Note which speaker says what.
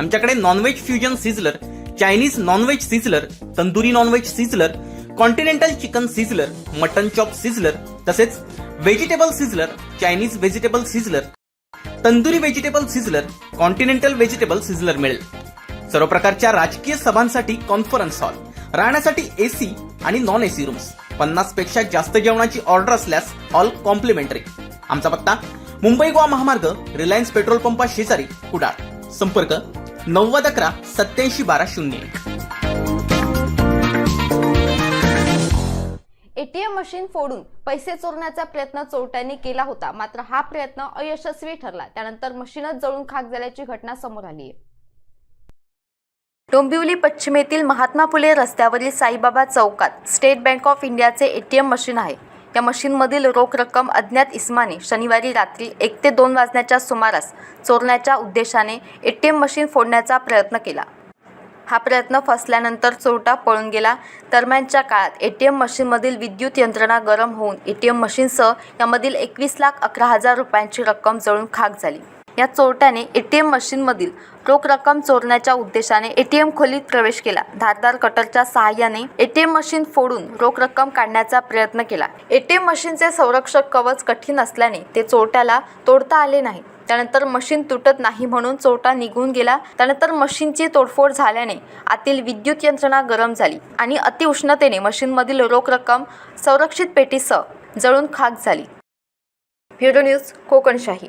Speaker 1: आमच्याकडे non veg fusion sizzler Chinese non veg sizzler tandoori non veg sizzler continental chicken sizzler mutton chop sizzler तसेच vegetable sizzler Chinese vegetable sizzler tandoori vegetable sizzler continental vegetable sizzler मिळेल. सर्व प्रकारच्या राजकीय सभांसाठी conference hall राहण्यासाठी AC आणि non AC rooms पन्नासपेक्षा जास्त जेवणाची ऑर्डर असल्यास ऑल कॉम्प्लिमेंटरी आमचा पत्ता मुंबई गोवा महामार्ग रिलायन्स पेट्रोल पंपा शेजारी कुडाळ. संपर्क नव्वद अकरा सत्याऐंशी बारा शून्य.
Speaker 2: एटीएम मशीन फोडून पैसे चोरण्याचा प्रयत्न चोरट्यांनी केला होता. मात्र हा प्रयत्न अयशस्वी ठरला. त्यानंतर मशीनच जळून खाक झाल्याची घटना समोर आली. आहे डोंबिवली पश्चिमेतील महात्मा फुले रस्त्यावरील साईबाबा चौकात स्टेट बँक ऑफ इंडियाचे एटीएम मशीन आहे. या मशीनमधील रोख रक्कम अज्ञात इस्माने शनिवारी रात्री एक ते दोन वाजण्याच्या सुमारास चोरण्याच्या उद्देशाने ए टी एम मशीन फोडण्याचा प्रयत्न केला. हा प्रयत्न फसल्यानंतर चोरटा पळून गेला. दरम्यानच्या काळात ए टी एम मशीनमधील विद्युत यंत्रणा गरम होऊन ए टी एम मशीनसह यामधील एकवीस लाख अकरा हजार रुपयांची रक्कम जळून खाक झाली. या चोरट्याने एटीएम मशीनमधील रोख रक्कम चोरण्याच्या उद्देशाने एटीएम खोलीत प्रवेश केला. धारदार कटरच्या सहाय्याने ए टी एम मशीन फोडून रोख रक्कम काढण्याचा प्रयत्न केला. एटीएम मशीनचे संरक्षक कवच कठीण असल्याने ते चोरट्याला तोडता आले नाही. त्यानंतर मशीन तुटत नाही म्हणून चोरटा निघून गेला. त्यानंतर मशीनची तोडफोड झाल्याने आतील विद्युत यंत्रणा गरम झाली आणि अतिउष्णतेने मशीनमधील रोख रक्कम संरक्षित पेटीसह जळून खाक झाली. Bureau news Kokanshahi.